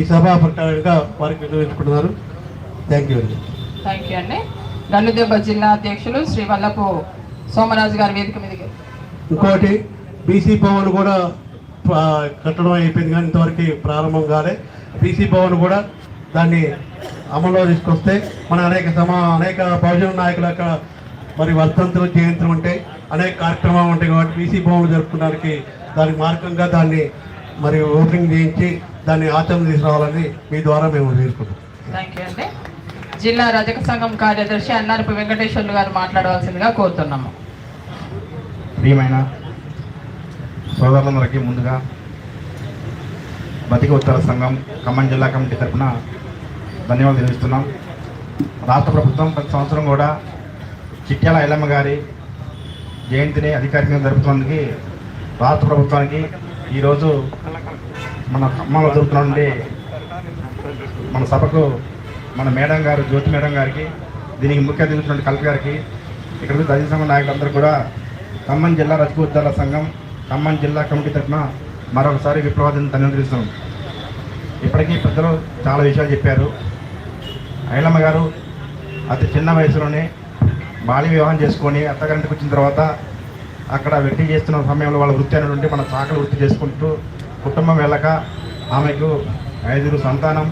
ఈ సభా ప్రకారంగా వారికి వినియోగించుకుంటున్నారు థ్యాంక్ యూ అండి థ్యాంక్ యూ అండి. గన్నుదెబ్బ జిల్లా అధ్యక్షులు శ్రీ వల్లపు సోమరాజు గారి వేదిక మీదకి. ఇంకోటి బీసీ భవన్ కూడా కట్టడం అయిపోయింది కానీ ఇంతవరకు ప్రారంభం కాలే. బీసీ భవన్ కూడా దాన్ని అమల్లో తీసుకొస్తే మన అనేక సమా అనేక బహుజన నాయకుల యొక్క మరి వర్ధంతులు జయంతులు ఉంటాయి. అనేక కార్యక్రమాలు ఉంటాయి కాబట్టి బీసీ భవన్ జరుపుకోవడానికి దానికి మార్గంగా దాన్ని మరి ఓపెనింగ్ చేయించి దాన్ని ఆచరణ తీసుకురావాలని మీ ద్వారా మేము తీసుకుంటాం థ్యాంక్ యూ అండి. జిల్లా రజక సంఘం కార్యదర్శి అన్నారపు వెంకటేశ్వర్లు గారు మాట్లాడవలసిందిగా కోరుతున్నాము. ప్రియమైన సోదరులందరికీ ముందుగా బతిక ఉత్తర సంఘం ఖమ్మం జిల్లా కమిటీ తరఫున ధన్యవాదాలు తెలుస్తున్నాం రాష్ట్ర ప్రభుత్వం ప్రతి సంవత్సరం కూడా చిట్యాల ఐలమ్మ గారి జయంతిని అధికారికంగా జరుపుతున్నందుకు రాష్ట్ర ప్రభుత్వానికి ఈరోజు మన ఖమ్మంలో నుండి మన సభకు మన మేడం గారు జ్యోతి మేడం గారికి దీనికి ముఖ్య అతిథి కలెక్టర్ గారికి ఇక్కడ ఉన్న దళిత సంఘం నాయకులందరూ కూడా ఖమ్మం జిల్లా రజకోద్దాల సంఘం ఖమ్మం జిల్లా కమిటీ తరఫున మరొకసారి విప్లవాదిని ధన్యవాదిస్తున్నాం ఇప్పటికీ పెద్దలు చాలా విషయాలు చెప్పారు. ఐలమ్మ గారు అతి చిన్న వయసులోనే బాల్య వివాహం చేసుకొని అత్తగారింటికి వచ్చిన తర్వాత అక్కడ వెట్టి చేస్తున్న సమయంలో వాళ్ళ వృత్తి అనేటువంటి మన చాకలి వృత్తి చేసుకుంటూ కుటుంబం వెళ్ళక ఆమెకు ఐదుగురు సంతానం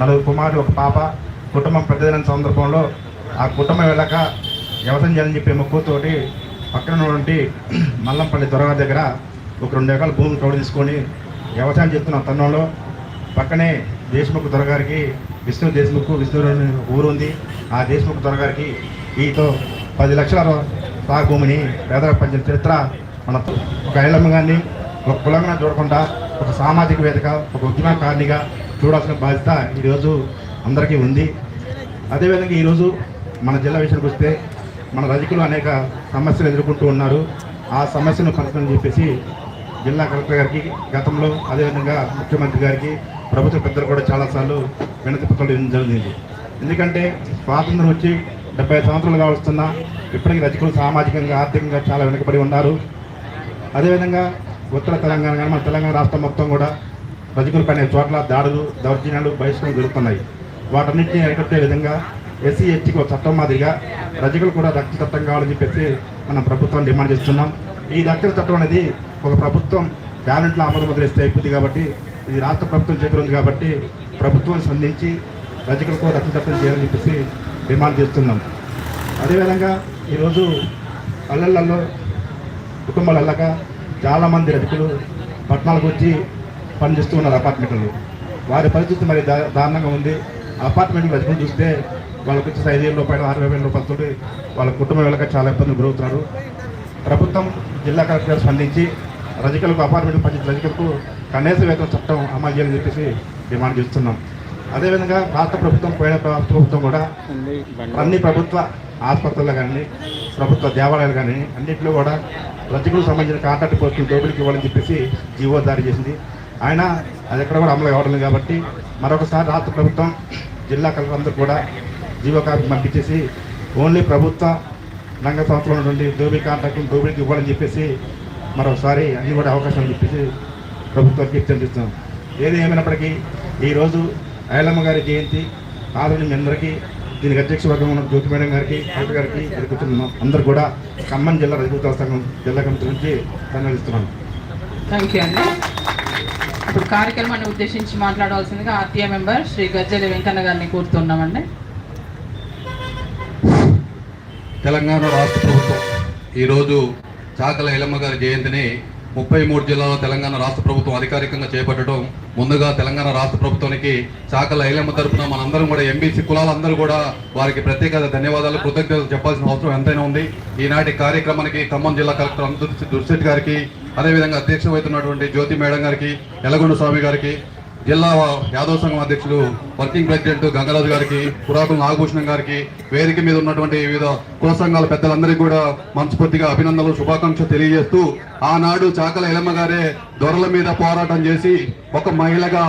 నలుగురు కుమారుడు ఒక పాప. కుటుంబం పెద్దదైన సందర్భంలో ఆ కుటుంబం వెళ్ళక వ్యవసాయం చేయాలని చెప్పే మొక్కుతోటి పక్కన ఉన్నటువంటి మల్లంపల్లి దొరగ దగ్గర ఒక రెండు ఎకరాల భూమిని కౌడు తీసుకొని వ్యవసాయం చేస్తున్న తరుణంలో పక్కనే దేశముఖ్ దొరగారికి విష్ణు దేశముఖ్ విష్ణు ఊరు ఉంది. ఆ దేశముఖ్ దొరగారికి ఈతో పది లక్షల భూమిని పేదలకు పంచిన చరిత్ర మన ఒక ఐలమ్మ గారిని ఒక కులంగా చూడకుండా ఒక సామాజిక వేదిక ఒక ఉద్యమకారినిగా చూడాల్సిన బాధ్యత ఈరోజు అందరికీ ఉంది. అదేవిధంగా ఈరోజు మన జిల్లా విషయానికి వస్తే మన రజకులు అనేక సమస్యలు ఎదుర్కొంటూ ఉన్నారు. ఆ సమస్యను పరిష్కరించని చెప్పేసి జిల్లా కలెక్టర్ గారికి గతంలో అదేవిధంగా ముఖ్యమంత్రి గారికి ప్రభుత్వ పెద్దలు కూడా చాలాసార్లు వినతి పత్రాలు జరిగింది. ఎందుకంటే స్వాతంత్రం వచ్చి డెబ్బై సంవత్సరాలుగా వస్తున్నా ఇప్పటికీ రజకులు సామాజికంగా ఆర్థికంగా చాలా వెనుకబడి ఉన్నారు. అదేవిధంగా ఉత్తర తెలంగాణ కానీ మన తెలంగాణ రాష్ట్రం మొత్తం కూడా రజకులపై అనేక చోట్ల దాడులు దౌర్జన్యాలు బహిష్కరణ జరుగుతున్నాయి. వాటన్నింటినీ అరికట్టే విధంగా ఎస్సీ ఎస్టీకి ఒక చట్టం మాదిరిగా రజకులు కూడా రక్షణ చట్టం కావాలని చెప్పేసి మనం ప్రభుత్వం డిమాండ్ చేస్తున్నాం. ఈ రక్షణ చట్టం అనేది ఒక ప్రభుత్వం బ్యాలెంట్లో ఆమోద ముద్రిస్తే అయిపోతుంది కాబట్టి ఇది రాష్ట్ర ప్రభుత్వం చేతులు ఉంది కాబట్టి ప్రభుత్వం స్పందించి రజకులకు రక్షణ చట్టం చేయాలని చెప్పేసి డిమాండ్ చేస్తున్నాం. అదేవిధంగా ఈరోజు పల్లెలలో కుటుంబాలు వెళ్ళక చాలామంది రజకులు పట్టణాలకు వచ్చి పనిచేస్తూ ఉన్నారు అపార్ట్మెంట్లు వారి పరిస్థితి మరి దా దారుణంగా ఉంది. అపార్ట్మెంట్ రజకులు చూస్తే వాళ్ళకి వచ్చి ఐదు వేల రూపాయలు ఆరు వేల రూపాయలతో వాళ్ళ కుటుంబం వెళ్ళక చాలా ఇబ్బందులు గురవుతున్నారు. ప్రభుత్వం జిల్లా కలెక్టర్ స్పందించి రజకులకు అపార్ట్మెంట్ పనిచేసే రజకులకు కనీస వేతన చట్టం అమలు చేయాలని చెప్పేసి డిమాండ్ చేస్తున్నాం. అదేవిధంగా రాష్ట్ర ప్రభుత్వం పోయిన రాష్ట్ర ప్రభుత్వం కూడా అన్ని ప్రభుత్వ ఆసుపత్రులు కానీ ప్రభుత్వ దేవాలయాలు కానీ అన్నింటిలో కూడా రజకులకు సంబంధించిన కాంట్రాక్ట్ పోస్టులు దోపిడీకి ఇవ్వాలని చెప్పేసి జీవో జారీ చేసింది. ఆయన అది ఎక్కడ కూడా అమలు కావడం కాబట్టి మరొకసారి రాష్ట్ర ప్రభుత్వం జిల్లా కలెక్టర్ అందరూ కూడా జీవో కాపీ పంపించేసి ఓన్లీ ప్రభుత్వ రంగ సంస్థలో నుండి దోపిడీ కాంట్రాక్టులు దోపిడీకి ఇవ్వాలని చెప్పేసి మరొకసారి అన్ని కూడా అవకాశాలు చెప్పేసి ప్రభుత్వానికి హెచ్చరిస్తున్నాం. ఏది ఏమైనప్పటికీ ఈరోజు ఐలమ్మ గారి జయంతి కాదని మీ అందరికీ దీనికి అధ్యక్ష వర్గం ఉన్న జ్యోతి మేడం గారికి కలెక్టర్ గారికి వచ్చిన అందరూ కూడా ఖమ్మం జిల్లా రజపూతాల సంఘం జిల్లా కమిటీ నుంచి ధన్యవాదిస్తున్నాను. థ్యాంక్ యూ అండి ఇప్పుడు కార్యక్రమాన్ని ఉద్దేశించి మాట్లాడవలసిందిగా ఆర్టీఏ మెంబర్ శ్రీ గజ్జెల వెంకన్న గారిని కోరుతున్నామండి. తెలంగాణ రాష్ట్ర ప్రభుత్వం ఈరోజు చాకల ఎలమ్మ గారి జయంతిని ముప్పై మూడు జిల్లాలో తెలంగాణ రాష్ట్ర ప్రభుత్వం అధికారికంగా చేపట్టడం ముందుగా తెలంగాణ రాష్ట్ర ప్రభుత్వానికి శాఖల ఐలమ్మ తరఫున మనందరం కూడా ఎంబీసీ కులాలందరూ కూడా వారికి ప్రత్యేక ధన్యవాదాలు కృతజ్ఞతలు చెప్పాల్సిన అవసరం ఎంతైనా ఉంది. ఈనాటి కార్యక్రమానికి ఖమ్మం జిల్లా కలెక్టర్ అందు దుర్శెట్టి గారికి అదేవిధంగా అధ్యక్షమవుతున్నటువంటి జ్యోతి మేడం గారికి ఎలగొండ స్వామి గారికి జిల్లా యాదవ సంఘం అధ్యక్షులు వర్కింగ్ ప్రెసిడెంట్ గంగరాజు గారికి పురాకుల నాగభూషణం గారికి వేదిక మీద ఉన్నటువంటి వివిధ కుల సంఘాల పెద్దలందరికీ కూడా మనస్ఫూర్తిగా అభినందనలు శుభాకాంక్షలు తెలియజేస్తూ ఆనాడు చాకల ఎలమ్మ గారే దొరల మీద పోరాటం చేసి ఒక మహిళగా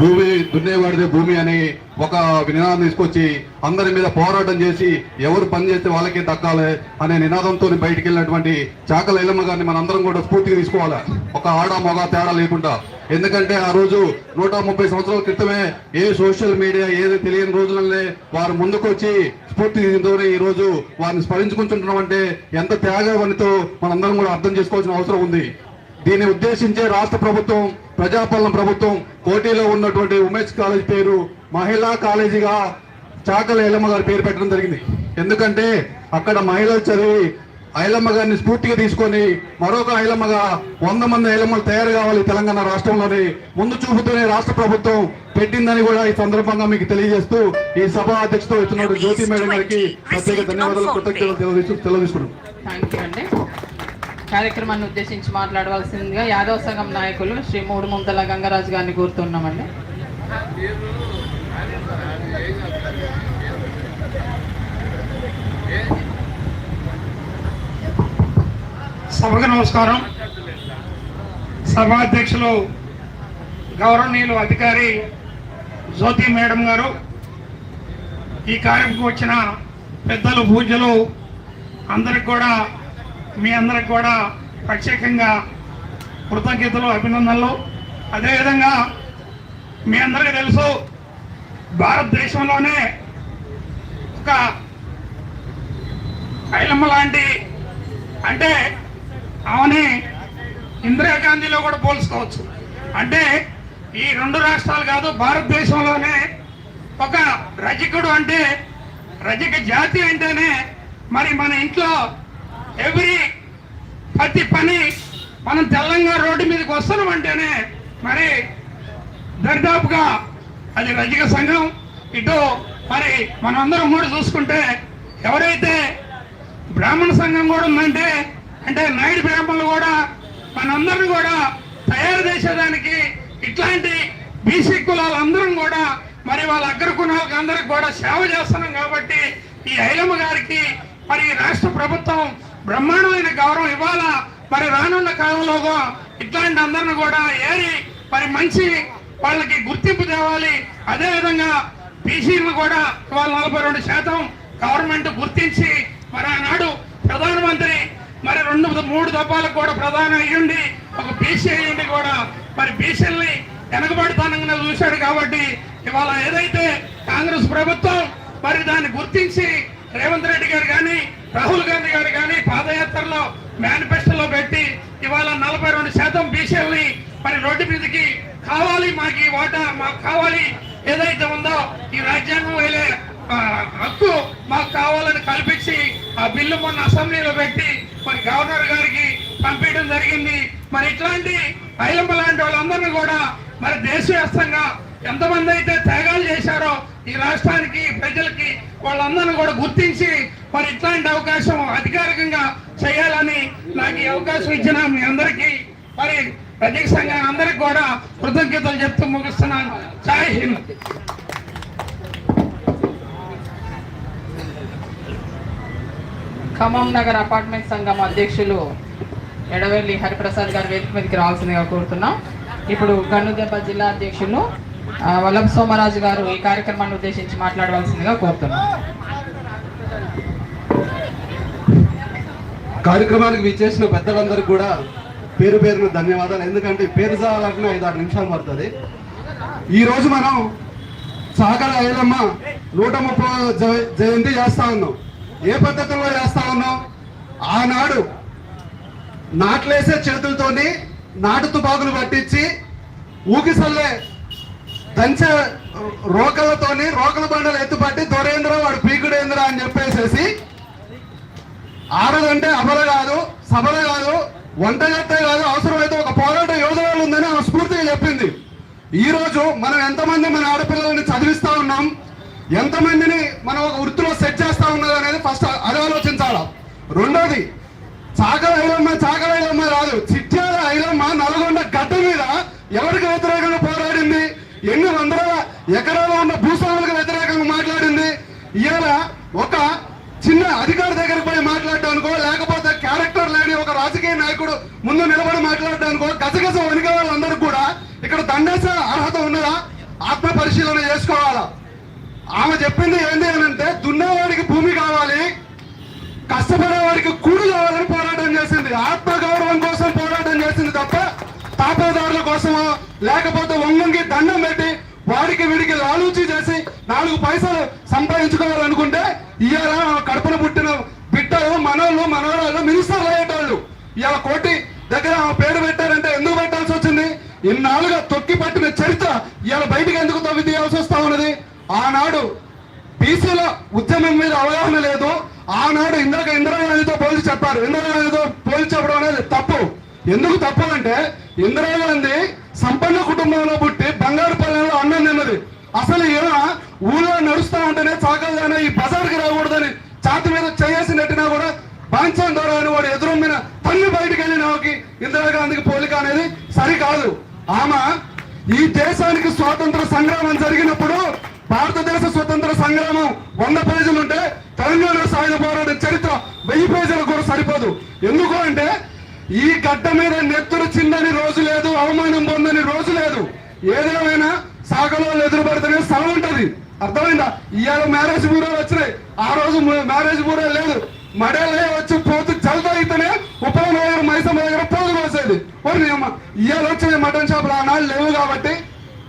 భూమి దున్నేవాడిదే భూమి అని ఒక నినాదం తీసుకొచ్చి అందరి మీద పోరాటం చేసి ఎవరు పని చేస్తే వాళ్ళకే దక్కాలి అనే నినాదంతో బయటికి వెళ్ళినటువంటి చాకల ఎల్లమ్మ గారిని మనందరం కూడా స్ఫూర్తిగా తీసుకోవాలి? ఒక ఆడ మగ తేడా లేకుండా. ఎందుకంటే ఆ రోజు నూట ముప్పై సంవత్సరాల క్రితమే ఏ సోషల్ మీడియా ఏది తెలియని రోజులనే వారు ముందుకొచ్చి స్ఫూర్తి ఈ రోజు వారిని స్మరించుకుంటున్నాం అంటే ఎంత త్యాగవనితో మనందరం కూడా అర్థం చేసుకోవాల్సిన అవసరం ఉంది. దీన్ని ఉద్దేశించే రాష్ట్ర ప్రభుత్వం ప్రజాపాలన ప్రభుత్వం కోటిలో ఉన్నటువంటి ఉమేష్ కాలేజ్ పేరు మహిళా కాలేజీగా చాకల ఐలమ్మ గారి పేరు పెట్టడం జరిగింది. ఎందుకంటే అక్కడ మహిళలు చదివి ఐలమ్మ గారిని స్ఫూర్తిగా తీసుకొని మరొక ఐలమ్మగా వంద మంది ఐలమ్మలు తయారు కావాలి తెలంగాణ రాష్ట్రంలోని ముందు చూపుతూనే రాష్ట్ర ప్రభుత్వం పెట్టిందని కూడా ఈ సందర్భంగా మీకు తెలియజేస్తూ ఈ సభ అధ్యక్షత వచ్చిన జ్యోతి మేడం గారికి ప్రత్యేక ధన్యవాదాలు కృతజ్ఞతలు తెలియజేసుకున్నాం థ్యాంక్ యూ అండి. కార్యక్రమాన్ని ఉద్దేశించి మాట్లాడవలసిందిగా యాదవ సంఘం నాయకులు శ్రీ మూడు ముంతల గంగరాజు గారిని కోరుతున్నామండి. సభకు నమస్కారం. సభాధ్యక్షులు గౌరవనీయులు అధికారి జ్యోతి మేడం గారు. ఈ కార్యక్రమం వచ్చిన పెద్దలు పూజలు అందరికి కూడా మీ అందరికి కూడా ప్రత్యేకంగా కృతజ్ఞతలు అభినందనలు. అదేవిధంగా మీ అందరికీ తెలుసు భారతదేశంలోనే ఒక ఐలమ్మ లాంటి అంటే ఆమెని ఇందిరాగాంధీలో కూడా పోల్చుకోవచ్చు. అంటే ఈ రెండు రాష్ట్రాలు కాదు భారతదేశంలోనే ఒక రజకుడు అంటే రజక జాతి అంటేనే మరి మన ఇంట్లో ఎవ్రీ ప్రతి పని మనం తెల్లంగా రోడ్డు మీదకి వస్తున్నాం అంటేనే మరి దరిదాపుగా అది రజక సంఘం. ఇటు మరి మనందరం కూడా చూసుకుంటే ఎవరైతే బ్రాహ్మణ సంఘం కూడా ఉందంటే అంటే నాయుడు బ్రాహ్మణులు కూడా మనందరిని కూడా తయారు చేసేదానికి ఇట్లాంటి బీసీ కులాలందరం కూడా మరి వాళ్ళ అగ్ర కులాలకు అందరికి కూడా సేవ చేస్తున్నాం కాబట్టి ఈ ఐలమ్మ గారికి మరి రాష్ట్ర ప్రభుత్వం బ్రహ్మాండమైన గౌరవం ఇవ్వాలా? మరి రానున్న కాలంలో ఇట్లాంటి అందరిని కూడా ఏరి మరి మంచి వాళ్ళకి గుర్తింపు తేవాలి. అదేవిధంగా బీసీలు కూడా ఇవాళ నలభై రెండు శాతం గవర్నమెంట్ గుర్తించి మరి ఆనాడు ప్రధానమంత్రి మరి రెండు మూడు దఫాలకు కూడా ప్రధాన అయ్యుండి ఒక బీసీ అయ్యుండి కూడా మరి బీసీల్ని వెనకబడతానంగా చూశాడు కాబట్టి ఇవాళ ఏదైతే కాంగ్రెస్ ప్రభుత్వం మరి దాన్ని గుర్తించి రేవంత్ రెడ్డి గారు కానీ రాహుల్ గాంధీ గారు కానీ పాదయాత్రలో మేనిఫెస్టోలో పెట్టి ఇవాళ నలభై రెండు శాతం బీసీలని మరి రోడ్డు మీదకి కావాలి మాకు ఈ వాటా మాకు కావాలి ఏదైతే ఉందో ఈ రాజ్యాంగం వేలే హక్కు మాకు కావాలని కల్పించి ఆ బిల్లు మొన్న అసెంబ్లీలో పెట్టి మరి గవర్నర్ గారికి పంపించడం జరిగింది. మరి ఇట్లాంటి ఐలమ్మ లాంటి వాళ్ళందరినీ కూడా మరి దేశవ్యాప్తంగా ఎంతమంది అయితే త్యాగాలు చేశారో ఈ రాష్ట్రానికి ప్రజలకి వాళ్ళందరినీ కూడా గుర్తించి మరి ఇట్లాంటి అవకాశం అధికారికంగా చేయాలని నాకు ఈ అవకాశం ఇచ్చిన మీ అందరికీ మరి ప్రత్యేక సంఘం అందరికి కూడా కృతజ్ఞతలు చెప్తూ ముగిస్తున్నాను. జై హింద్. ఖమ్మం నగర్ అపార్ట్మెంట్ సంఘం అధ్యక్షులు ఎడవెల్లి హరిప్రసాద్ గారు వేదిక మీదకి రావాల్సిందిగా కోరుతున్నాం. ఇప్పుడు గన్నుదెబ్బ జిల్లా అధ్యక్షులు వల్లభ సోమరాజు గారు ఈ కార్యక్రమాన్ని ఉద్దేశించి మాట్లాడవలసిందిగా కోరుతున్నాం. కార్యక్రమానికి విచ్చేసిన పెద్దలందరికీ కూడా పేరు పేరున ధన్యవాదాలు. ఎందుకంటే పేరు చాలంటే ఐదు ఆరు నిమిషాలు పడుతుంది. ఈరోజు మనం సాగర ఐలమ్మ నూట ముప్పై జయంతి చేస్తా ఉన్నాం. ఏ పద్ధతిలో చేస్తా ఉన్నాం? ఆనాడు నాట్లేసే చేతులతోని నాటు తుపాకులు పట్టించి ఊగిసల్లే దంచే రోకలతోని రోకల బండలు ఎత్తుపట్టి దొరేంద్ర వాడు పీకుడేంద్ర అని చెప్పేసేసి ఆడదంటే అమల కాదు సభల కాదు వంటగట్టే కాదు అవసరమైతే ఒక పోరాట యోధురాలు ఉందని ఆమె స్ఫూర్తిగా చెప్పింది. ఈరోజు మనం ఎంతమంది మన ఆడపిల్లల్ని చదివిస్తా ఉన్నాం? ఎంతమందిని మనం ఒక వృత్తిలో సెట్ చేస్తా ఉన్నది అనేది ఫస్ట్ అది ఆలోచించాలా. రెండోది చాకల ఐలమ్మ చాకల ఐలమ్మ రాదు. చిట్యాల ఐలమ్మ నల్గొండ గడ్డ మీద ఎవరికి వ్యతిరేకంగా పోరాడింది? ఎన్ని వందల ఎకరాలు ఉన్న భూస్వాములకు వ్యతిరేకంగా మాట్లాడింది? ఇలా ఒక చిన్న అధికారి దగ్గర పోయి మాట్లాడడానికో లేకపోతే క్యారెక్టర్ లేని ఒక రాజకీయ నాయకుడు ముందు నిలబడి మాట్లాడడానికో గజగజ వణికే వాళ్ళందరూ కూడా ఇక్కడ దండేసే అర్హత ఉన్నదా? ఆత్మ పరిశీలన చేసుకోవాలా? ఆమె చెప్పింది ఏంటి అని అంటే దున్నేవాడికి భూమి కావాలి కష్టపడేవాడికి కూడు కావాలని పోరాటం చేసింది. ఆత్మగౌరవం కోసం పోరాటం చేసింది తప్ప తాపదారుల కోసమో లేకపోతే వంగంగి దండం పెట్టి వాడికి వీడికి లాలూచి చేసి నాలుగు పైసలు సంపాదించుకోవాలనుకుంటే ఇవాళ కడుపున పుట్టిన బిడ్డలు మనోళ్ళు మనోళ్ళు మినిస్టర్లు అయ్యేటోళ్ళు. ఇవాళ కోటి దగ్గర ఆ పేరు పెట్టారంటే ఎందుకు పెట్టాల్సి వచ్చింది? ఇన్నాళ్ళుగా తొక్కి పట్టిన చరిత్ర ఇవాళ బయటకు ఎందుకు తవ్వి తీయాల్సి వస్తా ఉన్నది? ఆనాడు బీసీల ఉద్యమం మీద అవగాహన లేదు. ఆనాడు ఇందాక ఇందిరాగాంధీతో పోల్చి చెప్పారు. ఇందిరాగాంధీతో పోల్చి చెప్పడం అనేది తప్పు. ఎందుకు తప్పు అంటే ఇందిరాగాంధీ సంపన్న కుటుంబంలో పుట్టి బంగారు పల్లెంలో అన్నం తిన్నది. అసలు ఈయన ఊళ్ళో నడుస్తా ఉంటేనే చాకల్దానే ఈ బజార్కి రాకూడదని ఛాతి మీద చేసి నెట్టినా కూడా బాంఛన్ ద్వారా అని వాడు ఎదురొమ్మిన తల్లి బయటికి వెళ్ళిన ఆమెకి ఇందిరాగాంధీకి పోలిక అనేది సరికాదు. ఆమె ఈ దేశానికి స్వాతంత్ర సంగ్రామం జరిగినప్పుడు భారతదేశ స్వతంత్ర సంగ్రామం వంద పేజీలు ఉంటే తెలంగాణ సాయుధ పోరాట చరిత్ర వెయ్యి పేజీలు కూడా సరిపోదు. ఎందుకు అంటే ఈ గడ్డ మీద నెత్తురు చిందని రోజు లేదు అవమానం పొందని రోజు లేదు. ఏదేమైనా సాగలో ఎదురుపడితేనే స్థలం ఉంటది. అర్థమైందా? ఇవాళ మ్యారేజ్ బ్యూరోలు వచ్చినాయి. ఆ రోజు మ్యారేజ్ బ్యూరో లేదు. మడేలే వచ్చి పోతు జల్దా అయితేనే ఉపవన మైసమ్మ దగ్గర పోదు కోసేది. అమ్మ ఇవాళ వచ్చిన మటన్ షాపులు ఆనాడు లేవు కాబట్టి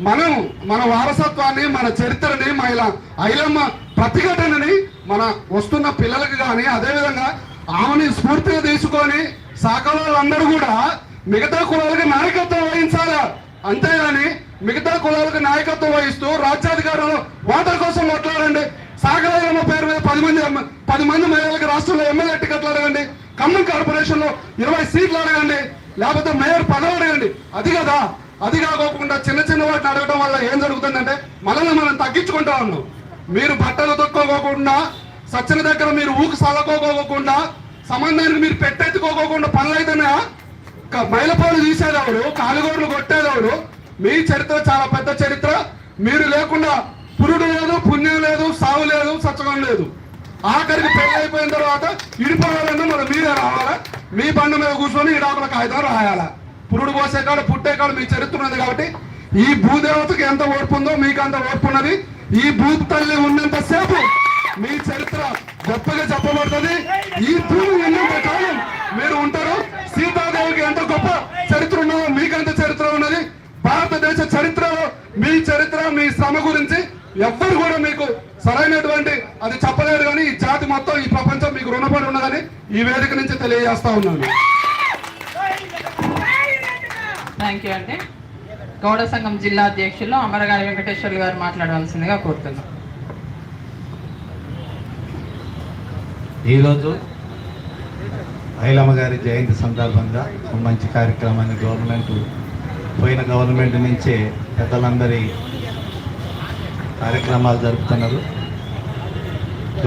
మనం మన వారసత్వాన్ని మన చరిత్రని మన ఇలా ఐలమ్మ ప్రతిఘటనని మన వస్తున్న పిల్లలకు కానీ అదేవిధంగా ఆమెని స్ఫూర్తిగా తీసుకొని శాఖల వాళ్ళందరూ కూడా మిగతా కులాలకు నాయకత్వం వహించాలా? అంతేగాని మిగతా కులాలకు నాయకత్వం వహిస్తూ రాజ్యాధికారంలో వాటర్ కోసం కొట్లాడండి సాగరాజమ్మ పేరు మీద పది మంది పది మంది మహిళలకు రాష్ట్రంలో ఎమ్మెల్యే టికెట్లు అడగండి. ఖమ్మం కార్పొరేషన్లో ఇరవై సీట్లు అడగండి. లేకపోతే మేయర్ పదవి అడగండి. అది కదా అది కాకోకుండా చిన్న చిన్న వాటిని అడగడం వల్ల ఏం జరుగుతుందంటే మనల్ని మనం తగ్గించుకుంటా ఉన్నాం. మీరు బట్టలు తొక్కోకోకుండా సచ్చిన దగ్గర మీరు ఊకి సలకోకోకుండా సంబంధానికి మీరు పెట్టెత్తుకోకోకుండా పనులు అయితేనే మైలపాలు తీసేదవడు కాలుగోడలు కొట్టేదవడు? మీ చరిత్ర చాలా పెద్ద చరిత్ర. మీరు లేకుండా పురుడు లేదు పుణ్యం లేదు సావు లేదు సచ్చగం లేదు. ఆఖరికి పెళ్ళి అయిపోయిన తర్వాత ఇడిపోవాలన్నా మరి మీరే రావాలా? మీ బండ మీద కూర్చొని ఇడాకుల కాగితం రాయాలా? పురుడు పోసే కాడ పుట్టే కాడ మీ చరిత్ర ఉన్నది కాబట్టి ఈ భూదేవతకి ఎంత ఓర్పు ఉందో మీకు అంత ఓర్పు ఉన్నది. ఈ భూ తల్లి ఉన్నంత సేపు మీ చరిత్ర గొప్పగా చెప్పబడుతుంది. ఈ భూమి ఉన్నంత కాలం మీరు ఉంటారు. సీతాదేవికి ఎంత గొప్ప చరిత్ర ఉన్నదో మీకంత చరిత్ర ఉన్నది. భారతదేశ చరిత్రలో మీ చరిత్ర మీ శ్రమ గురించి ఎవ్వరు కూడా మీకు సరైనటువంటి అది చెప్పలేరు కానీ ఈ జాతి మొత్తం ఈ ప్రపంచం మీకు రుణపడి ఉన్నదని ఈ వేదిక నుంచి తెలియజేస్తా ఉన్నాను. థ్యాంక్ యూ అండి. గౌడ సంఘం జిల్లా అధ్యక్షులు అమరగారి వెంకటేశ్వర్లు గారు మాట్లాడవలసిందిగా కోరుతున్నాం. ఈరోజు ఐలమ్మ గారి జయంతి సందర్భంగా ఒక మంచి కార్యక్రమాన్ని గవర్నమెంట్ పోయిన గవర్నమెంట్ నుంచే పెద్దలందరి కార్యక్రమాలు జరుపుతున్నారు.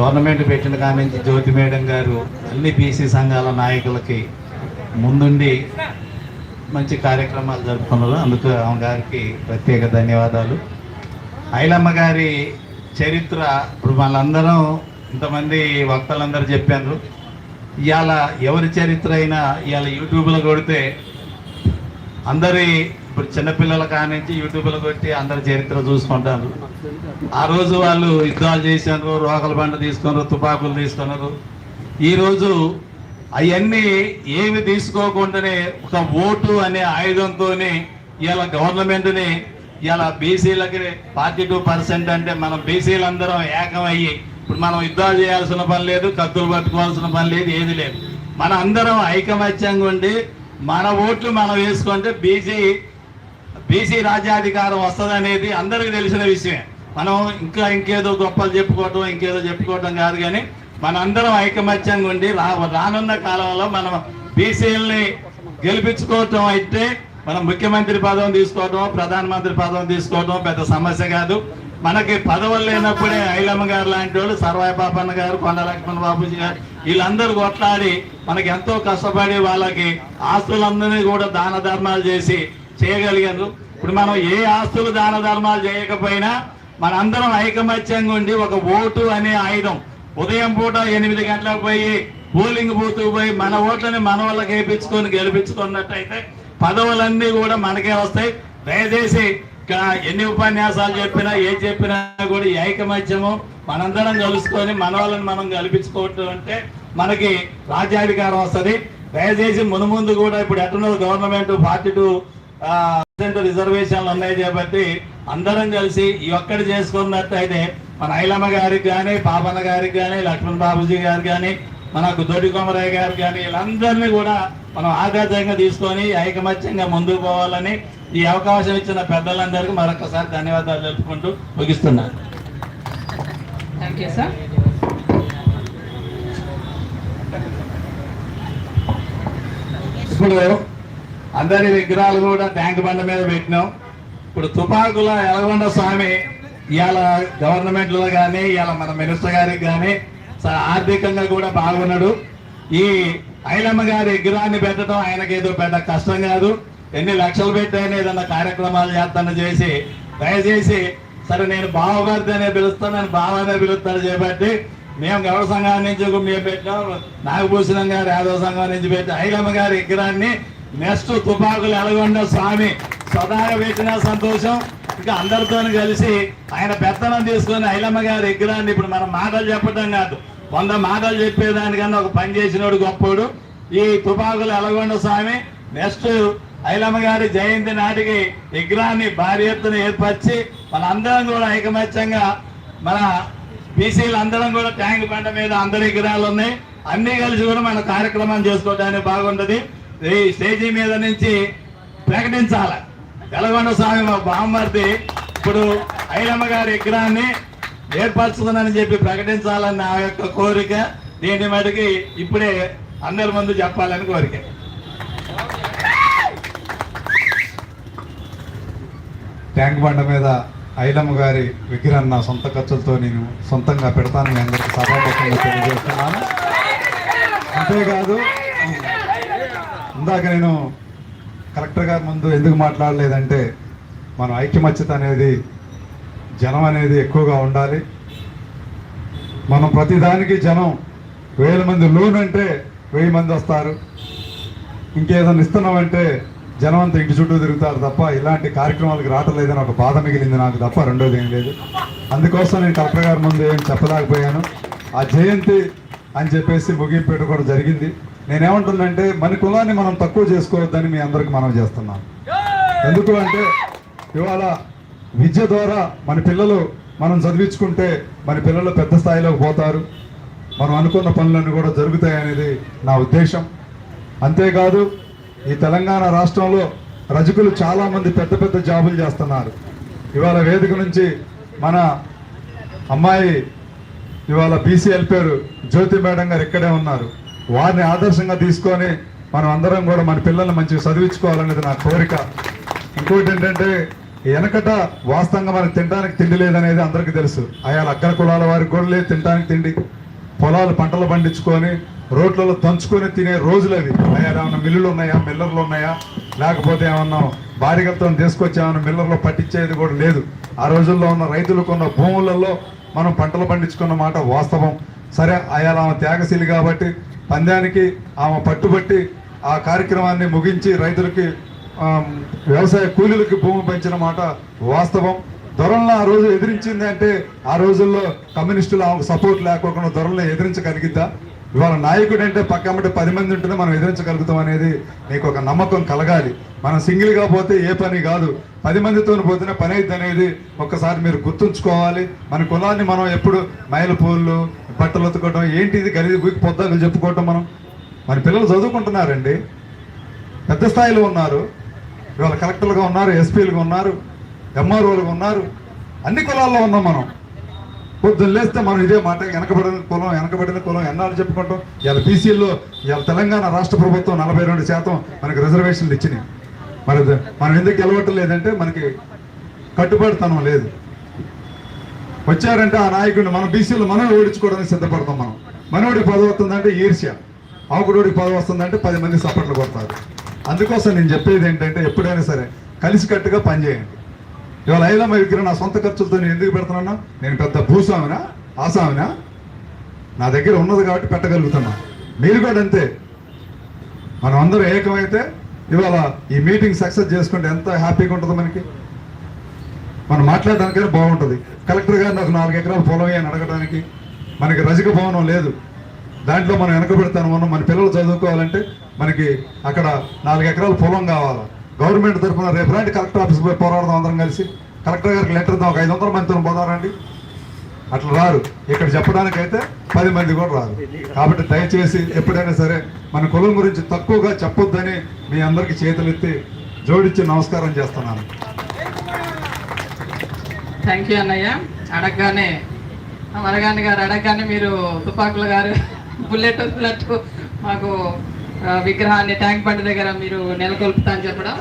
గవర్నమెంట్ పెట్టిన కాడి నుంచి జ్యోతి మేడం గారు అన్ని బీసీ సంఘాల నాయకులకి ముందుండి మంచి కార్యక్రమాలు జరుపుకున్నారు. అందుకు ఆమె గారికి ప్రత్యేక ధన్యవాదాలు. ఐలమ్మ గారి చరిత్ర ఇప్పుడు మనందరం ఇంతమంది వక్తలందరూ చెప్పారు. ఇవాళ ఎవరి చరిత్ర అయినా ఇవాళ యూట్యూబ్లో కొడితే అందరి ఇప్పుడు చిన్నపిల్లల కానించి యూట్యూబ్లో కొట్టి అందరి చరిత్ర చూసుకుంటారు. ఆ రోజు వాళ్ళు యుద్ధాలు చేశారు రోకల బండ తీసుకున్నారు తుపాకులు తీసుకున్నారు. ఈరోజు అవన్నీ ఏమి తీసుకోకుండానే ఒక ఓటు అనే ఆయుధంతోనే ఇవాళ గవర్నమెంట్ని ఇలా బీసీలకి ఫార్టీ టూ పర్సెంట్ అంటే మనం బీసీలందరం ఏకమయ్యి ఇప్పుడు మనం యుద్ధాలు చేయాల్సిన పని లేదు కత్తులు పట్టుకోవాల్సిన పని లేదు ఏది లేదు. మన అందరం ఐకమత్యంగా ఉండి మన ఓట్లు మనం వేసుకుంటే బీసీ బీసీ రాజ్యాధికారం వస్తుంది అనేది అందరికీ తెలిసిన విషయమే. మనం ఇంకా ఇంకేదో గొప్పలు చెప్పుకోవటం ఇంకేదో చెప్పుకోవటం కాదు కానీ మన అందరం ఐకమత్యంగా ఉండి రా రానున్న కాలంలో మనం బీసీలని గెలిపించుకోవటం అయితే మనం ముఖ్యమంత్రి పదవి తీసుకోవటం ప్రధానమంత్రి పదవి తీసుకోవటం పెద్ద సమస్య కాదు. మనకి పదవులు లేనప్పుడే ఐలమ్మ గారు లాంటి వాళ్ళు సర్వాయి పాపన్న గారు కొండ లక్ష్మణ్ బాబుజీ గారు వీళ్ళందరూ కొట్లాడి మనకి ఎంతో కష్టపడి వాళ్ళకి ఆస్తులందరినీ కూడా దాన ధర్మాలు చేసి చేయగలిగారు. ఇప్పుడు మనం ఏ ఆస్తులు దాన ధర్మాలు చేయకపోయినా మనందరం ఐకమత్యంగా ఉండి ఒక ఓటు అనే ఆయుధం ఉదయం పూట ఎనిమిది గంటలకు పోయి పోలింగ్ బూత్ పోయి మన ఓట్లని మన వాళ్ళకి వేయించుకొని గెలిపించుకున్నట్టయితే పదవులన్నీ కూడా మనకే వస్తాయి. దయచేసి ఎన్ని ఉపన్యాసాలు చెప్పినా ఏం చెప్పినా కూడా ఈ ఐకమత్యము మనందరం కలుసుకొని మన వాళ్ళని మనం గెలిపించుకోవటం అంటే మనకి రాజ్యాధికారం వస్తుంది. దయచేసి మునుముందు కూడా ఇప్పుడు ఎట్టున్నది గవర్నమెంట్ ఫార్టీ టూ పర్సెంట్ రిజర్వేషన్లు ఉన్నాయి కాబట్టి అందరం కలిసి ఈ ఒక్కటి చేసుకున్నట్టయితే మన ఐలమ్మ గారికి కానీ పాపన్న గారికి కానీ లక్ష్మణ్ బాబుజీ గారికి కానీ మన దొడ్డి కొమరయ్య గారికి కానీ వీళ్ళందరినీ కూడా మనం ఆదర్శంగా తీసుకొని ఐకమత్యంగా ముందుకు పోవాలని ఈ అవకాశం ఇచ్చిన పెద్దలందరికీ మరొకసారి ధన్యవాదాలు తెలుపుకుంటూ ముగిస్తున్నాను థ్యాంక్ యూ సార్ ఇప్పుడు అందరి విగ్రహాలు కూడా ట్యాంక్ బండ మీద పెట్టినాం. ఇప్పుడు తుపాకుల ఎలగొండ స్వామి ఇవాళ గవర్నమెంట్లో కానీ ఇవాళ మన మినిస్టర్ గారికి కానీ ఆర్థికంగా కూడా బాగున్నాడు. ఈ ఐలమ్మ గారి విగ్రహాన్ని పెట్టడం ఆయనకి ఏదో పెద్ద కష్టం కాదు. ఎన్ని లక్షలు పెట్టాయని ఏదన్నా కార్యక్రమాలు చేస్తాను చేసి దయచేసి సరే నేను బావగారిది అనే పిలుస్తాను నేను బావనే పిలుస్తాను చేపట్టి మేము గౌడ సంఘం నుంచి మేము పెట్టాం నాగభూషణం గారు యాదవ సంఘం నుంచి పెట్టి. ఐలమ్మ గారి విగ్రహాన్ని నెక్స్ట్ తుపాకులు ఎలగొండ స్వామి సదాగా పెట్టిన సంతోషం. ఇంకా అందరితో కలిసి ఆయన పెత్తనం తీసుకొని ఐలమ్మ గారి విగ్రహాన్ని ఇప్పుడు మనం మాటలు చెప్పడం కాదు వంద మాటలు చెప్పేదానికన్నా ఒక పని చేసినోడు గొప్పోడు. ఈ తుపాకులు ఎలగొండ స్వామి నెక్స్ట్ ఐలమ్మ గారి జయంతి నాటికి విగ్రహాన్ని భారీ ఎత్తున ఏర్పరిచి మనందరం కూడా ఐకమత్యంగా మన బీసీలు అందరం కూడా ట్యాంక్ బండ మీద అందరి విగ్రహాలు ఉన్నాయి. అన్ని కలిసి కూడా మన కార్యక్రమం చేసుకోవడానికి బాగుంటది. ఈ స్టేజీ మీద నుంచి ప్రకటించాలి. తెలగొండ స్వామి మా బామ్మర్ది ఇప్పుడు ఐలమ్మ గారి విగ్రహాన్ని ఏర్పరచుతుందని చెప్పి ప్రకటించాలని నా యొక్క కోరిక దీని మటుకి ఇప్పుడే అందరి ముందు చెప్పాలని కోరిక. ట్యాంక్ బండ మీద ఐలమ్మ గారి విగ్రహం నా సొంత ఖర్చులతో నేను సొంతంగా పెడతాను మీ అందరికీ తెలియజేస్తున్నాను. అంతేకాదు ఇందాక నేను కలెక్టర్ గారి ముందు ఎందుకు మాట్లాడలేదంటే మనం ఐక్యమత్యత అనేది జనం అనేది ఎక్కువగా ఉండాలి. మనం ప్రతిదానికి జనం వేల మంది లోన్ అంటే వెయ్యి మంది వస్తారు. ఇంకేదైనా ఇస్తున్నామంటే జనం అంతా ఇంటి చుట్టూ తిరుగుతారు తప్ప ఇలాంటి కార్యక్రమాలకు రావట్లేదని ఒక బాధ మిగిలింది నాకు తప్ప రెండోది ఏం లేదు. అందుకోసం నేను కలెక్టర్ గారి ముందు ఏం చెప్పలేకపోయాను. ఆ జయంతి అని చెప్పేసి ముగింపు పెట్టుకోవడం జరిగింది. నేనేమంటున్నానంటే మన కులాన్ని మనం తక్కువ చేసుకోవద్దని మీ అందరికి మనం చేస్తున్నాం. ఎందుకు అంటే ఇవాళ విద్య ద్వారా మన పిల్లలు మనం చదివించుకుంటే మన పిల్లలు పెద్ద స్థాయిలోకి పోతారు. మనం అనుకున్న పనులన్నీ కూడా జరుగుతాయి అనేది నా ఉద్దేశం. అంతేకాదు ఈ తెలంగాణ రాష్ట్రంలో రజకులు చాలామంది పెద్ద పెద్ద జాబులు చేస్తున్నారు. ఇవాళ వేదిక నుంచి మన అమ్మాయి ఇవాళ బీసీ వెళ్ళిపోయారు జ్యోతి మేడం గారు ఇక్కడే ఉన్నారు. వారిని ఆదర్శంగా తీసుకొని మనం అందరం కూడా మన పిల్లల్ని మంచిగా చదివించుకోవాలనేది నా కోరిక. ఇంకోటి ఏంటంటే వెనకట వాస్తవంగా మనకు తినడానికి తిండి లేదనేది అందరికీ తెలుసు. ఆయా అక్కడ కులాల వారికి కూడా లేదు తినడానికి తిండి. పొలాలు పంటలు పండించుకొని రోడ్లలో దంచుకొని తినే రోజులు అవి. అయ్యా ఏమన్నా మిల్లులు ఉన్నాయా? మిల్లర్లు ఉన్నాయా? లేకపోతే ఏమన్నా బారిగలతో తీసుకొచ్చి ఏమన్నా మిల్లర్లో పట్టించేది కూడా లేదు. ఆ రోజుల్లో ఉన్న రైతులకు ఉన్న భూములలో మనం పంటలు పండించుకున్న మాట వాస్తవం. సరే ఆయా ఆమె త్యాగశీలి కాబట్టి పందానికి ఆమె పట్టుబట్టి ఆ కార్యక్రమాన్ని ముగించి రైతులకి వ్యవసాయ కూలీలకి భూమి పెంచిన మాట వాస్తవం. దొరలను ఆ రోజు ఎదిరించింది అంటే ఆ రోజుల్లో కమ్యూనిస్టులు ఆమెకు సపోర్ట్ లేకోకుండా దొరలను ఎదిరించగలిగిద్దా? ఇవాళ నాయకుడు అంటే పక్కమ్మటి పది మంది ఉంటేనే మనం ఎదిరించగలుగుతాం అనేది నీకు ఒక నమ్మకం కలగాలి. మనం సింగిల్గా పోతే ఏ పని కాదు. పది మందితో పోతేనే పని అయితే అనేది ఒక్కసారి మీరు గుర్తుంచుకోవాలి. మన కులాన్ని మనం ఎప్పుడు మైలు పూలు బట్టలు ఉతుకోవడం ఏంటి ఇది గలీజ్ ఊరికి పొద్దాలు చెప్పుకోవటం మనం? మన పిల్లలు చదువుకుంటున్నారండి. పెద్ద స్థాయిలో ఉన్నారు. ఇవాళ కలెక్టర్లుగా ఉన్నారు ఎస్పీలుగా ఉన్నారు ఎంఆర్ఓలుగా ఉన్నారు. అన్ని కులాల్లో ఉన్నాం మనం. పొద్దున్న లేస్తే మనం ఇదే మాట వెనకబడిన కులం వెనకబడిన కులం ఎన్నాళ్ళు చెప్పుకుంటాం? ఇవాళ బీసీల్లో ఇవాళ తెలంగాణ రాష్ట్ర ప్రభుత్వం నలభై రెండు శాతం మనకి రిజర్వేషన్లు ఇచ్చినాయి. మరి మనం ఎందుకు గెలవటం లేదంటే మనకి కట్టుబడితనం లేదు. వచ్చారంటే ఆ నాయకుడిని మన బీసీలు మనం ఓడించుకోవడానికి సిద్ధపడతాం మనం. మనోడికి పదవి వస్తుందంటే ఈర్ష్య. ఆకుడోడికి పదవి వస్తుందంటే పది మంది సపోర్ట్లు కొడతారు. అందుకోసం నేను చెప్పేది ఏంటంటే ఎప్పుడైనా సరే కలిసికట్టుగా పనిచేయండి. ఇవాళ ఐలమ్మ విగ్రహం నా సొంత ఖర్చులతో నేను ఎందుకు పెడుతున్నాను? నేను పెద్ద భూస్వామినా? ఆసామినా? నా దగ్గర ఉన్నది కాబట్టి పెట్టగలుగుతున్నా. మీరు కూడా అంతే. మనం అందరూ ఏకమైతే ఇవాళ ఈ మీటింగ్ సక్సెస్ చేసుకుంటే ఎంత హ్యాపీగా ఉంటుంది మనకి. మనం మాట్లాడడానికైనా బాగుంటుంది. కలెక్టర్ గారిని ఒక నాలుగు ఎకరాలు పొలం అని అడగడానికి మనకి రజక భవనం లేదు. దాంట్లో మనం వెనకబెడతాను మనం మన పిల్లలు చదువుకోవాలంటే మనకి అక్కడ నాలుగు ఎకరాల పొలం కావాలి? గవర్నమెంట్ తరఫున రేపు రండి కలెక్టర్ ఆఫీస్కి పోయి పోరాడదాం అందరం కలిసి. కలెక్టర్ గారికి లెటర్ ఇద్దాం ఒక ఐదు వందల మందితో పోదారండి. అట్లా రారు. ఇక్కడ చెప్పడానికైతే పది మంది కూడా రారు. కాబట్టి దయచేసి ఎప్పుడైనా సరే మన కులం గురించి తక్కువగా చెప్పొద్దని మీ అందరికీ చేతులెత్తి జోడించి నమస్కారం చేస్తున్నాను. థ్యాంక్ యూ అన్నయ్య. అడగగానే వరగాని గారు అడగగానే మీరు తుపాకుల గారు బుల్లెట్ వస్తున్నట్టు మాకు విగ్రహాన్ని ట్యాంక్ బండ్ దగ్గర మీరు నెలకొల్పుతా అని చెప్పడం.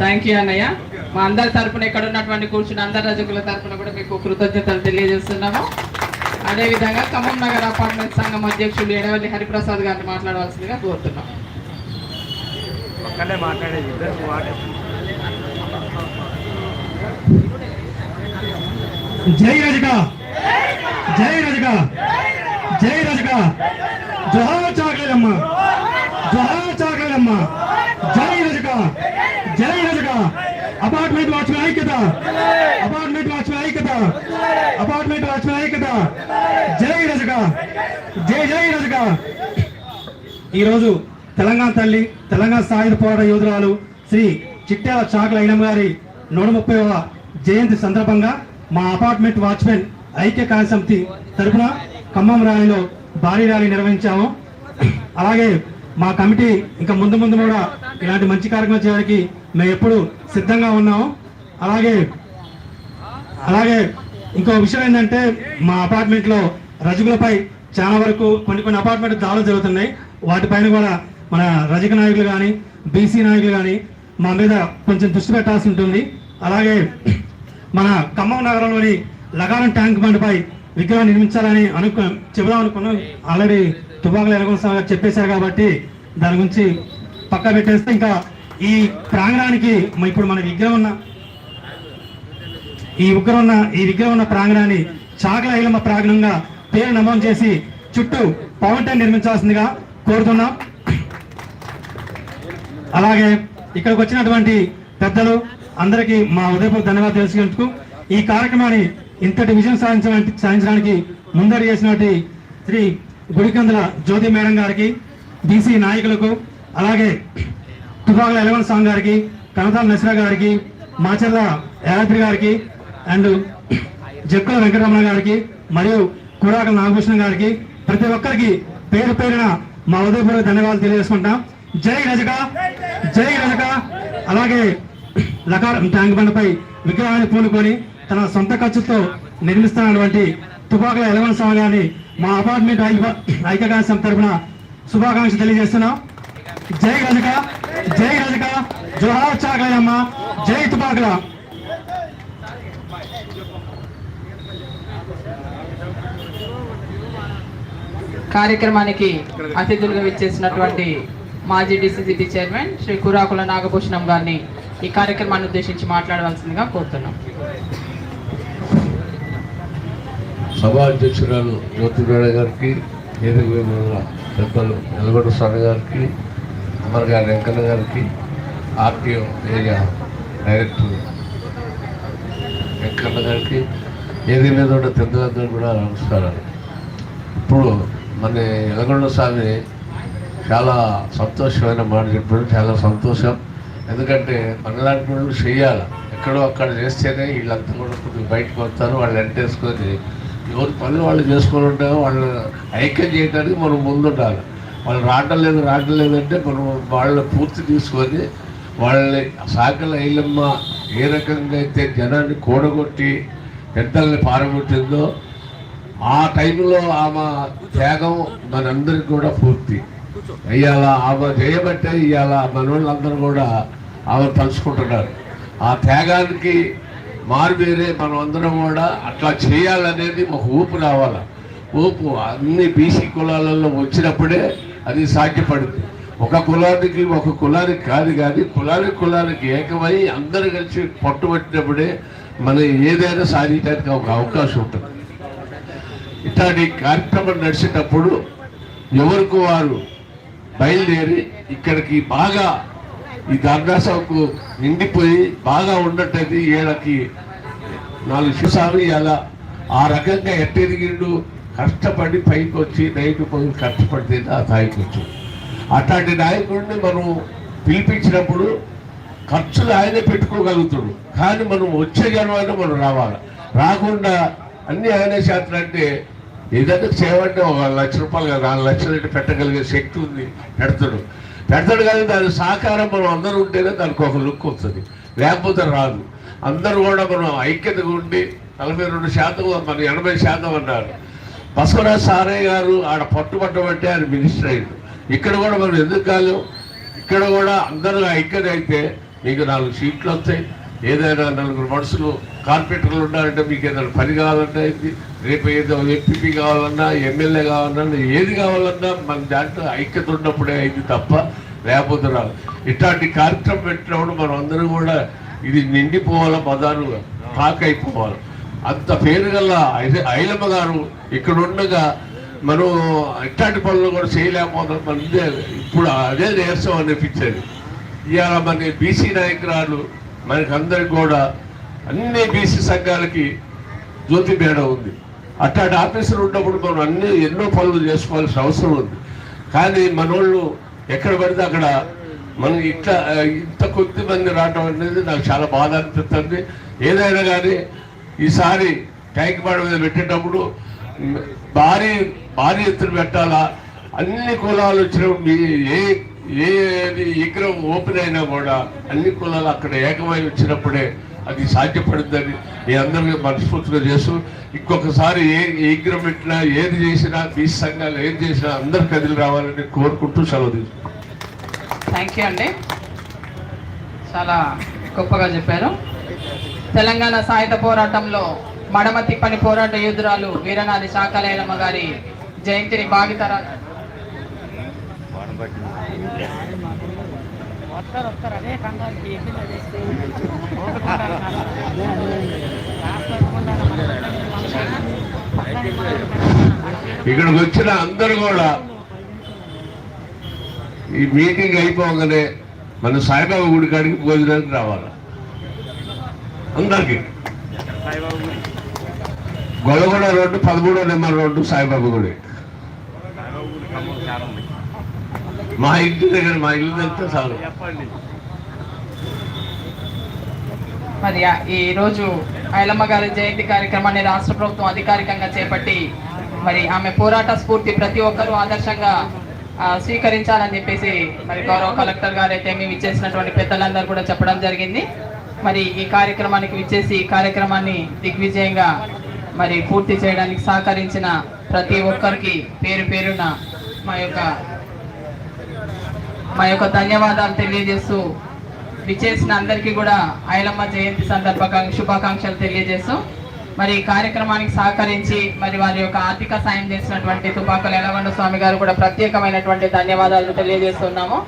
థ్యాంక్ యూ అన్నయ్య. మా అందరి తరపున ఇక్కడ ఉన్నటువంటి కూర్చున్న అందరి రజకుల తరపున కూడా మీకు కృతజ్ఞతలు తెలియజేస్తున్నాము. అదేవిధంగా ఖమ్మం నగర్ అపార్ట్మెంట్ సంఘం అధ్యక్షులు ఎడవల్లి హరిప్రసాద్ గారిని మాట్లాడవలసిందిగా కోరుతున్నాం. జై రజక! జై రజక! జై రజక! జోహార్ చాకలేదమ్మ జోహార్ చాకలేదమ్మ జై రజక. జై రజక. అపార్ట్మెంట్ వాచ్మెన్ ఐక్యత. అపార్ట్మెంట్ వాచ్మెన్ ఐక్యత. అపార్ట్మెంట్ వాచ్మెన్ ఐక్యత. జై రజక. జై జై రజక. ఈరోజు తెలంగాణ తల్లి తెలంగాణ సాయుధ పోరాట యోధురాలు శ్రీ చిట్యాల చాకల అయినమ్మ గారి నూట ముప్పైవ జయంతి సందర్భంగా మా అపార్ట్మెంట్ వాచ్మెన్ ఐక్య కార్యసమితి తరపున ఖమ్మం రాయిలో భారీ ర్యాలీ నిర్వహించాము. అలాగే మా కమిటీ ఇంకా ముందు ముందు కూడా ఇలాంటి మంచి కార్యక్రమం చేయడానికి మేము ఎప్పుడు సిద్ధంగా ఉన్నాము. అలాగే అలాగే ఇంకో విషయం ఏంటంటే మా అపార్ట్మెంట్లో రజకులపై చాలా వరకు కొన్ని కొన్ని అపార్ట్మెంట్ దాడులు జరుగుతున్నాయి. వాటిపైన కూడా మన రజక నాయకులు కానీ బీసీ నాయకులు కానీ మా మీద కొంచెం దృష్టి పెట్టాల్సి ఉంటుంది. అలాగే మన ఖమ్మం నగరంలోని లగారం ట్యాంక్ బండ్పై విగ్రహం నిర్మించాలని అనుకు చెబుదాం అనుకున్నాం. ఆల్రెడీ తుపాకులు ఎలగొన చెప్పేశారు కాబట్టి దాని గురించి పక్క పెట్టేస్తే ఇంకా ఈ ప్రాంగణానికి ఇప్పుడు మన విగ్రహం ఉన్న ఈ విగ్రహం ఉన్న ఈ విగ్రహం ఉన్న ప్రాంగణాన్ని చాకల ఐలమ్మ ప్రాంగణంగా పేరు నమోదు చేసి చుట్టూ పవన్ టైం నిర్మించాల్సిందిగా కోరుతున్నాం. అలాగే ఇక్కడికి వచ్చినటువంటి పెద్దలు అందరికీ మా ఉదయపూర్ ధన్యవాదాలు తెలుసుకుంటూ ఈ కార్యక్రమాన్ని ఇంతటి విజయం సాధించడానికి సాధించడానికి ముందడి చేసినటువంటి శ్రీ గుడికందుల జ్యోతి మేడం గారికి బీసీ నాయకులకు అలాగే తుపాకుల ఎలవన్ సాంగ్ గారికి కనతాల నసిరా గారికి మాచర్ల యాదాద్రి గారికి అండ్ జక్కుల వెంకటరమణ గారికి మరియు కుడాకల నాగభూషణ గారికి ప్రతి ఒక్కరికి పేరు పేరున మా ఉదయపూర్వక ధన్యవాదాలు తెలియజేసుకుంటాం. జై రజక! జై రజక! అలాగే లకార్ ట్యాంక్ బండపై విగ్రహాన్ని పూనుకొని తన సొంత ఖర్చుతో నిర్మిస్తున్నటువంటి తుపాకుల ఎలవన్ సమయాన్ని మా అపార్ట్మెంట్ ఐక్య- ఐక్యకాశం తరపున శుభాకాంక్షలు తెలియజేస్తున్నాం. జై రజక జై రజక జోహార్ చాకలయ్యమ్మ జై తుపాకుల. కార్యక్రమానికి అతిథులుగా విచ్చేసినటువంటి మాజీ డిసిసిబి చైర్మన్ శ్రీ కురాకుల నాగభూషణం గారిని ఈ కార్యక్రమాన్ని ఉద్దేశించి మాట్లాడవలసిందిగా కోరుతున్నాం. సభా అధ్యక్షురాలు జ్యోతిరాడ గారికి ఏనుగు వేముల పెద్దలు నల్గొండ స్వామి గారికి అమరగారి వెంకన్న గారికి ఆర్టీఓ ఏరియా డైరెక్టర్ వెంకన్న గారికి ఏది మీద ఉన్న పెద్దలందరూ కూడా నమస్కారాలు. ఇప్పుడు మన ఎలగొండ స్వామి చాలా సంతోషమైన మాట చెప్పాడు చాలా సంతోషం. ఎందుకంటే మనలాంటి వాళ్ళు చెయ్యాలి ఎక్కడో అక్కడ చేస్తేనే వీళ్ళంతా కూడా కొద్దిగా బయటకు వస్తారు వాళ్ళు ఎంటేసుకొని ఎవరి పనులు వాళ్ళు చేసుకొని ఉంటారో వాళ్ళు ఐక్యం చేయడానికి మనం ముందుండాలి. వాళ్ళు రావటం లేదు రావటం లేదంటే మనం వాళ్ళని పూర్తి తీసుకొని వాళ్ళని సాకల ఐలమ్మ ఏ రకంగా అయితే జనాన్ని కూడగొట్టి పెద్దల్ని పారగొట్టిందో ఆ టైంలో ఆమె త్యాగం మనందరికి కూడా పూర్తి. ఇవాళ ఆమె చేయబట్టే ఇవాళ మనవాళ్ళందరూ కూడా ఆమె తలుచుకుంటున్నారు. ఆ త్యాగానికి మారువేరే మనం అందరం కూడా అట్లా చేయాలనేది మాకు ఊపు రావాలి. ఊపు అన్ని బీసీ కులాలలో వచ్చినప్పుడే అది సాధ్యపడుతుంది. ఒక కులానికి ఒక కులానికి కాదు కానీ కులానికి కులానికి ఏకమై అందరు కలిసి పట్టుబట్టినప్పుడే మనం ఏదైనా సాధించడానికి ఒక అవకాశం ఉంటుంది. ఇట్లాంటి కార్యక్రమం నడిచేటప్పుడు ఎవరికి వారు బయలుదేరి ఇక్కడికి బాగా ఈ ధర్నాసభకు నిండిపోయి బాగా ఉండటది. వీళ్ళకి నాలుగు శివసాలు ఇలా ఆ రకంగా ఎట్టెదిగిండు. కష్టపడి పైకి వచ్చి నైట్ పోయి కష్టపడితే ఆ స్థాయికి వచ్చి అట్లాంటి నాయకుడిని మనం పిలిపించినప్పుడు ఖర్చులు ఆయనే పెట్టుకోగలుగుతాడు. కానీ మనం వచ్చే జన్మైనా మనం రావాలి. రాకుండా అన్ని ఆయనే అంటే ఏదైనా చేయమంటే ఒక లక్ష రూపాయలు నాలుగు లక్షలు అంటే పెట్టగలిగే శక్తి ఉంది. పెడతాడు. పెడతాడు కానీ దాని సహకారం మనం అందరూ ఉంటేనే దానికి ఒక లుక్ వస్తుంది. లేకపోతే రాదు. అందరూ కూడా మనం ఐక్యతగా ఉండి నలభై రెండు శాతం మన ఎనభై శాతం అన్నారు. బసవరాజ్ సారయ్య గారు ఆడ పట్టుబట్టబట్టి ఆయన మినిస్టర్ అయ్యారు ఇక్కడ కూడా మనం ఎందుకు కాలేం? ఇక్కడ కూడా అందరూ ఐక్యత అయితే మీకు నాలుగు సీట్లు వస్తాయి. ఏదైనా నలుగురు మనుషులు కార్పొరేటర్లు ఉన్నారంటే మీకు ఏదైనా పని కావాలన్నా ఇది రేపు ఏదో ఎంపీపీ కావాలన్నా ఎమ్మెల్యే కావాలన్నా ఏది కావాలన్నా మన దాంట్లో ఐక్యత ఉన్నప్పుడే అయింది తప్ప లేకపోతే రాదు. ఇట్లాంటి కార్యక్రమం పెట్టినప్పుడు మనం అందరం కూడా ఇది నిండిపోవాలా పదాలు టాక్ అయిపోవాలి అంత పేరు గల ఐలమ్మ గారు ఇక్కడ ఉండగా మనం ఇట్లాంటి పనులు కూడా చేయలేకపోతాం మన ఇదే ఇప్పుడు అదే నేర్సం అనిపించేది. ఇవాళ మన బీసీ నాయకురాలు మనకందరికి కూడా అన్ని బీసీ సంఘాలకి జ్యోతి బేడ ఉంది. అట్లాంటి ఆఫీసులు ఉన్నప్పుడు మనం అన్ని ఎన్నో పనులు చేసుకోవాల్సిన అవసరం ఉంది. కానీ మనోళ్ళు ఎక్కడ పడితే అక్కడ మనం ఇట్లా ఇంత కొద్ది మంది రావడం అనేది నాకు చాలా బాధ అనిపిస్తుంది. ఏదైనా కానీ ఈసారి ట్యాంక్ బండ్ మీద పెట్టేటప్పుడు భారీ భారీ ఎత్తున పెట్టాలా? అన్ని కులాలు వచ్చినప్పుడు మీ ఏ ఏ విగ్రహం ఓపెన్ అయినా కూడా అన్ని కులాలు అక్కడ ఏకమై వచ్చినప్పుడే అది సాధ్యపడుతుందని మీ అందరికీ మనస్ఫూర్తిగా చేస్తూ ఇంకొకసారి ఏ ఏ విగ్రహం పెట్టినా ఏది చేసినా మీ సంఘాలు ఏది చేసినా అందరు కదిలి రావాలని కోరుకుంటూ సెలవు తీసుకుంటాం థ్యాంక్ యూ అండి. చాలా గొప్పగా చెప్పారు. తెలంగాణ సాయుధ పోరాటంలో మడమ తిప్పని పోరాట యోధురాలు వీరనాది శాఖలైనమ్మ గారి జయంతిని భావితర ఇక్కడికి వచ్చిన అందరూ కూడా ఈ మీటింగ్ అయిపోగానే మన సాయిబాబా గుడి కాడికి భోజనానికి రావాలి. అందరికి. గొడవగూడ రోడ్డు పదమూడో నెంబర్ రోడ్డు సాయిబాబా గుడి. మా ఇంటి దగ్గర మా ఇల్లు వెళ్తే చాలు. మరి ఈ రోజు ఐలమ్మ గారి జయంతి కార్యక్రమాన్ని రాష్ట్ర ప్రభుత్వం అధికారికంగా చేపట్టి మరి ఆమె పోరాట స్ఫూర్తి ప్రతి ఒక్కరూ ఆదర్శంగా స్వీకరించాలని చెప్పేసి మరి గౌరవ కలెక్టర్ గారు అయితే మేము ఇచ్చేసినటువంటి పెద్దలందరూ కూడా చెప్పడం జరిగింది. మరి ఈ కార్యక్రమానికి విచ్చేసి ఈ కార్యక్రమాన్ని దిగ్విజయంగా మరి పూర్తి చేయడానికి సహకరించిన ప్రతి ఒక్కరికి పేరు పేరున మా యొక్క మా యొక్క ధన్యవాదాలు తెలియజేస్తూ విచ్చేసిన అందరికీ కూడా ఐలమ్మ జయంతి సందర్భంగా శుభాకాంక్షలు తెలియజేస్తూ మరి ఈ కార్యక్రమానికి సహకరించి మరి వారి యొక్క ఆర్థిక సాయం చేసినటువంటి తుపాకుల ఎలగొండ స్వామి గారు కూడా ప్రత్యేకమైనటువంటి ధన్యవాదాలు తెలియజేస్తున్నాము.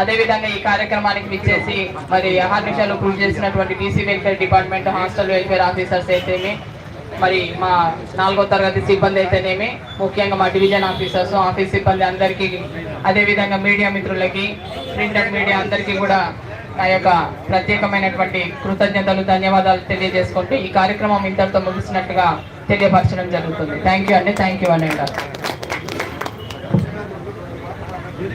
అదేవిధంగా ఈ కార్యక్రమానికి విచ్చేసి మరి అహర్నిశలు కృషి చేసినటువంటి BC welfare department hostel welfare officers అయితేమి మరి మా నాలుగో తరగతి సిబ్బంది అయితేనేమి ముఖ్యంగా మా డివిజన్ ఆఫీసర్స్ ఆఫీస్ సిబ్బంది అందరికీ అదేవిధంగా మీడియా మిత్రులకి ప్రింట్ అండ్ మీడియా అందరికీ కూడా నా యొక్క ప్రత్యేకమైనటువంటి కృతజ్ఞతలు ధన్యవాదాలు తెలియజేసుకుంటూ ఈ కార్యక్రమం ఇంతటితో ముగిసినట్టుగా తెలియపరచడం జరుగుతుంది. థ్యాంక్ యూ అండి. థ్యాంక్ యూ అండి